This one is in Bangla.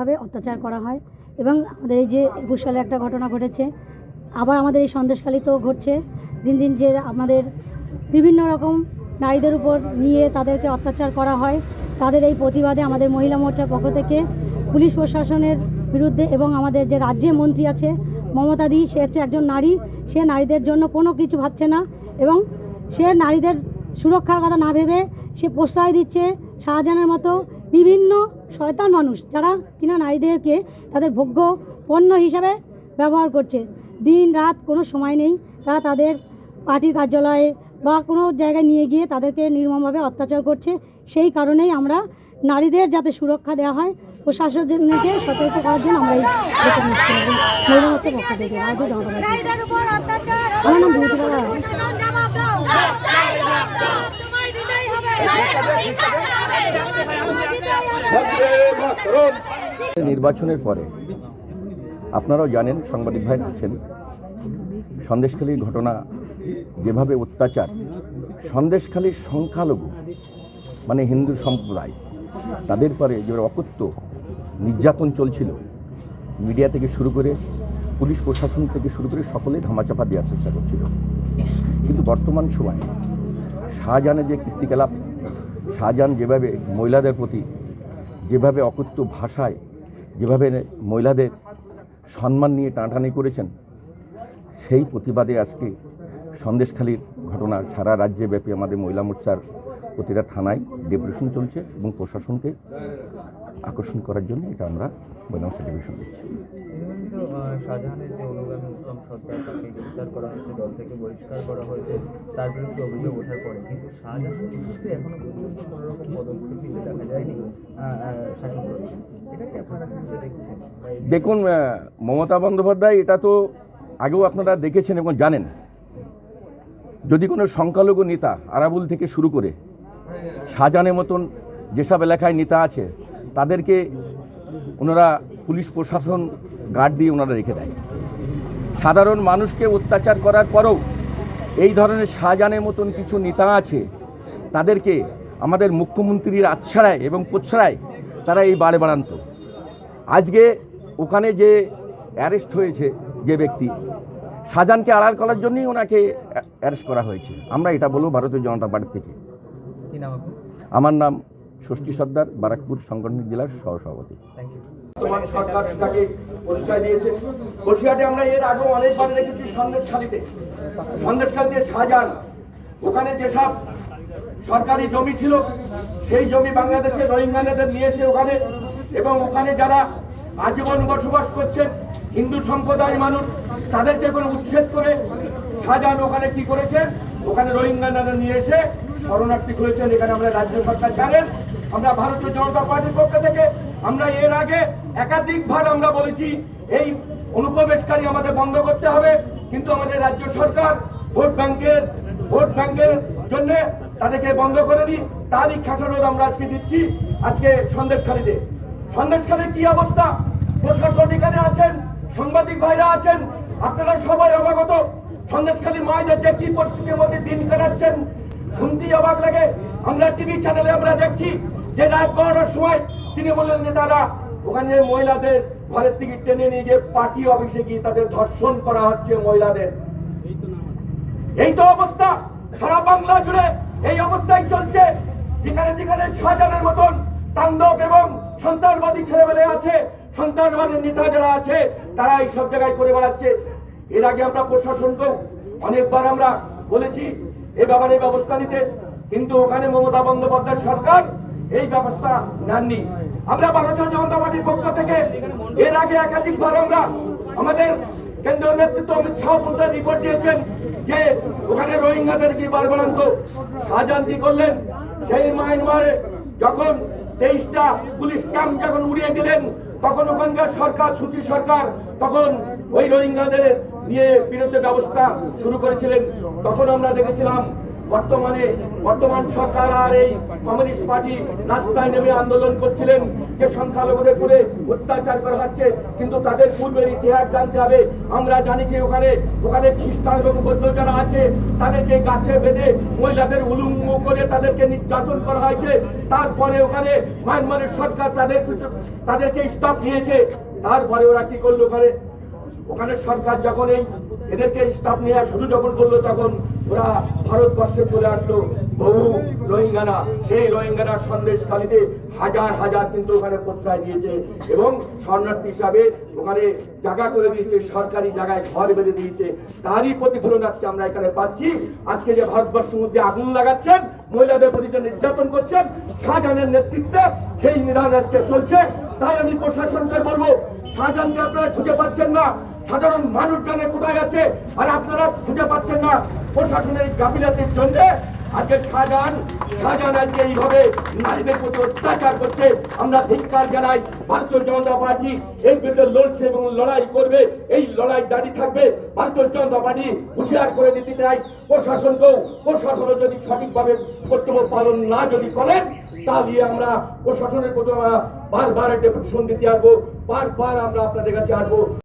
নির্মমভাবে অত্যাচার করা হয় এবং আমাদের এই যে একুশ সালে একটা ঘটনা ঘটেছে, আবার আমাদের এই সন্দেশখালিতেও ঘটছে। দিন দিন যে আমাদের বিভিন্ন রকম নারীদের উপর নিয়ে তাদেরকে অত্যাচার করা হয়, তাদের এই প্রতিবাদে আমাদের মহিলা মোর্চার পক্ষ থেকে পুলিশ প্রশাসনের বিরুদ্ধে এবং আমাদের যে রাজ্যে মন্ত্রী আছে, মমতা দি, সে হচ্ছে একজন নারী, সে নারীদের জন্য কোনো কিছু ভাবছে না এবং সে নারীদের সুরক্ষার কথা না ভেবে সে প্রশ্রয় দিচ্ছে শাহজাহানের মতো বিভিন্ন শয়তান মানুষ যারা কিনা নারীদেরকে তাদের ভোগ্য পণ্য হিসাবে ব্যবহার করছে। দিন রাত কোনো সময় নেই। তারা তাদের পার্টির কার্যালয়ে বা কোনো জায়গায় নিয়ে গিয়ে তাদেরকে নির্মমভাবে অত্যাচার করছে। সেই কারণেই আমরা নারীদের যাতে সুরক্ষা দেওয়া হয় প্রশাসনকে সতর্ক করার জন্য আমরা এই পক্ষ থেকে আমার নাম নির্বাচনের পরে, আপনারাও জানেন, সাংবাদিক ভাই আছেন সন্দেশখালীর ঘটনা যেভাবে অত্যাচার, সন্দেশখালীর সংখ্যালঘু মানে হিন্দু সম্প্রদায়, তাদের পরে যে অকথ্য নির্যাতন চলছিল, মিডিয়া থেকে শুরু করে, পুলিশ প্রশাসন থেকে শুরু করে সকলে ধামাচাপা দেওয়ার চেষ্টা করছিল। কিন্তু বর্তমান সময়ে শাহজাহানের যে কীর্তিকলাপ, শাহজাহান যেভাবে মহিলাদের প্রতি যেভাবে অকথ্য ভাষায় যেভাবে মহিলাদের সম্মান নিয়ে টানাটানি করেছেন, সেই প্রতিবাদে আজকে সন্দেশখালীর ঘটনা সারা রাজ্যে ব্যাপী আমাদের মহিলা মোর্চার প্রতিটা থানায় ডেপুটেশন চলছে এবং প্রশাসনকে আকর্ষণ করার জন্য এটা আমরা মোর্চা ডেপুটেশন দিচ্ছি। শাহজাহানের যে অনুগামী উত্তম সরকার তাকে গ্রেফতার করা হয়েছে দল থেকে বহিষ্কার করা হয়েছে তার বিরুদ্ধে অভিযোগ ওঠার পরে কিন্তু শাহজাহানের বিরুদ্ধে এখনও পর্যন্ত কোনো রকম পদক্ষেপ নিতে দেখা যায়নি আহ, আহ, শাসক দল। এটাকে আপনারা দেখছেন? দেখুন মমতা বন্দ্যোপাধ্যায় এটা তো আগেও আপনারা দেখেছেন এবং জানেন। যদি কোনো সংখ্যালঘু নেতা আরাবুল থেকে শুরু করে শাহজাহানের মতন যেসব এলাকায় নেতা আছে, তাদেরকে ওনারা পুলিশ প্রশাসন গার্ড দিয়ে ওনারা রেখে দেয়। সাধারণ মানুষকে অত্যাচার করার পরেও এই ধরনের শাহজাহানের মতন কিছু নেতা আছে, তাদেরকে আমাদের মুখ্যমন্ত্রীর আচ্ছাড়ায় এবং প্রচ্ছাড়ায় তারা এই বাড়ে বাড়ান্ত। আজকে ওখানে যে অ্যারেস্ট হয়েছে যে ব্যক্তি, শাহজাহানকে আড়াল করার জন্যই ওনাকে অ্যারেস্ট করা হয়েছে। আমরা এটা বলব ভারতীয় জনতা পার্টি থেকে। আমার নাম ষষ্ঠী সর্দার বারাকপুর সাংগঠনিক জেলার সহসভাপতি। থ্যাংক বর্তমান সরকার তাকে পরিচয় দিয়েছে। বসিরহাটে আমরা এর আগেও অনেকবার দেখেছি সন্দেশখালিতে। সন্দেশখালিতে শাহজাহান। ওখানে যেসব সরকারি জমি ছিল সেই জমি বাংলাদেশে রোহিঙ্গাদের নিয়ে এসে ওখানে এবং ওখানে যারা আজীবন বসবাস করছেন হিন্দু সম্প্রদায়ের মানুষ তাদেরকে কোনো উচ্ছেদ করে শাহজাহান ওখানে কি করেছে? ওখানে রোহিঙ্গাদের নিয়ে এসে শরণার্থী খুলেছেন, এখানে আমরা রাজ্য সরকার জানেন, আমরা ভারতীয় জনতা পার্টির পক্ষ থেকে, আমরা এর আগে একাধিকবার আমরা বলেছি, এই অনুপ্রবেশকারী আমাদের বন্ধ করতে হবে, কিন্তু আমাদের রাজ্য সরকার ভোট ব্যাংকের ভোট ব্যাংকের জন্য তাদেরকে বন্ধ করে দিই, তারই খেসারত আমরা আজকে দিচ্ছি, আজকে সন্দেশখালীতে। সন্দেশখালীর কি অবস্থা? প্রশাসন এখানে আছেন, সাংবাদিক ভাইরা আছেন, আপনারা সবাই অবগত, সন্দেশখালী মায়েদের যে কি পরিস্থিতির মধ্যে দিন কাটাচ্ছেন শুনতেই অবাক লাগে। আমরা টিভি চ্যানেলে আমরা দেখছি যে রাত বারোটার সময় তিনি বললেন যে তারা ওখানে মহিলাদের ঘরের থেকে টেনে নিয়ে গিয়ে পার্টি অফিসে গিয়ে তাদের ধর্ষণ করা হচ্ছে মহিলাদের। এই তো অবস্থা। সারা বাংলা জুড়ে এই অবস্থাই চলছে। যেখানে যেখানে শাহজাহানের মতন তাণ্ডব এবং সন্ত্রাসবাদী ছেলেবেলে আছে সন্ত্রাসবাদী নেতা যারা আছে, তারা এই সব জায়গায় করে বেড়াচ্ছে। এর আগে আমরা প্রশাসনকেও অনেকবার আমরা বলেছি এ ব্যাপারে ব্যবস্থা নিতে। কিন্তু ওখানে মমতা বন্দ্যোপাধ্যায় সরকার এই ব্যবস্থা নেননি। আমরা ভারতীয় জনতা পার্টির পক্ষ থেকে এর আগে একাধিকবার আমরা আমাদের কেন্দ্রীয় নেতৃত্ব অমিত শাহ পর্যন্ত রিপোর্ট দিয়েছেন যে ওখানে রোহিঙ্গাদের কি বারবারান্ত শাহজাহান কি করলেন? সেই মায়ানমারে যখন তেইশটা পুলিশ ক্যাম্প যখন উড়িয়ে দিলেন তখন ওখানকার সরকার সুচি সরকার, তখন ওই রোহিঙ্গাদের নিয়ে বিরুদ্ধে ব্যবস্থা শুরু করেছিলেন। তখন আমরা দেখেছিলাম বর্তমানে বর্তমান সরকার আর এই কমিউনিস্ট পার্টি রাস্তায় নেমে আন্দোলন করছিলেন, যে সংখ্যালঘুদের উপরে অত্যাচার করা হচ্ছে, কিন্তু তাদের পূর্বের ইতিহাস জানতে হবে। আমরা জানি যে ওখানে ওখানে খ্রিস্টান এবং বৌদ্ধ যারা আছে, তাদেরকে গাছে বেঁধে মহিলাদের উলুঙ্গ করে তাদেরকে নির্যাতন করা হয়েছে। তারপরে ওখানে মায়ানমারের সরকার তাদের তাদেরকে স্টপ দিয়েছে। তারপরে ওরা কি করল ওখানে? ওখানে সরকার যখন এই এদেরকে স্টাফ নেওয়া শুরু যখন করল তখন ওরা ভারতবর্ষে চলে আসলো। বহু রোহিঙ্গানা সেই রোহিঙ্গানা সন্দেশখালিতে হাজার হাজার কিন্তু ওখানে প্রশ্রয় দিয়েছে এবং শরণার্থী হিসাবে ওখানে জায়গা করে দিয়েছে, সরকারি জায়গায় ঘর বেঁধে দিয়েছে। তারই প্রতিফলন আজকে আমরা এখানে পাচ্ছি। আজকে যে ভারতবর্ষের মধ্যে আগুন লাগাচ্ছেন, মহিলাদের প্রতি নির্যাতন করছেন, শাহজাহানের নেতৃত্বে সেই নিধান আজকে চলছে। তাই আমি প্রশাসনকে বলব শাহজাহানকে আপনারা খুঁজে পাচ্ছেন না। সাধারণ মানুষ জানে কোথায় আছে, আর আপনারা খুঁজে পাচ্ছেন না। প্রশাসনের গাফিলাতির জন্য আজকে শাহজাহান শাহজাহান আজকে এইভাবে নারীদের প্রতি অত্যাচার করছে। আমরা ধিক্কার জানাই, ভারতীয় জনতা পার্টি এই বিরুদ্ধে লড়ছে এবং লড়াই করবে, এই লড়াই জারি থাকবে। ভারতীয় জনতা পার্টি হুঁশিয়ার করে দিতে চাই, প্রশাসনকেও। প্রশাসনও যদি সঠিকভাবে কর্তব্য পালন না যদি করেন, তাহলে আমরা প্রশাসনের প্রতি আমরা বারবার ডেপুটেশন দিতে আসব বারবার আমরা আপনাদের কাছে আসব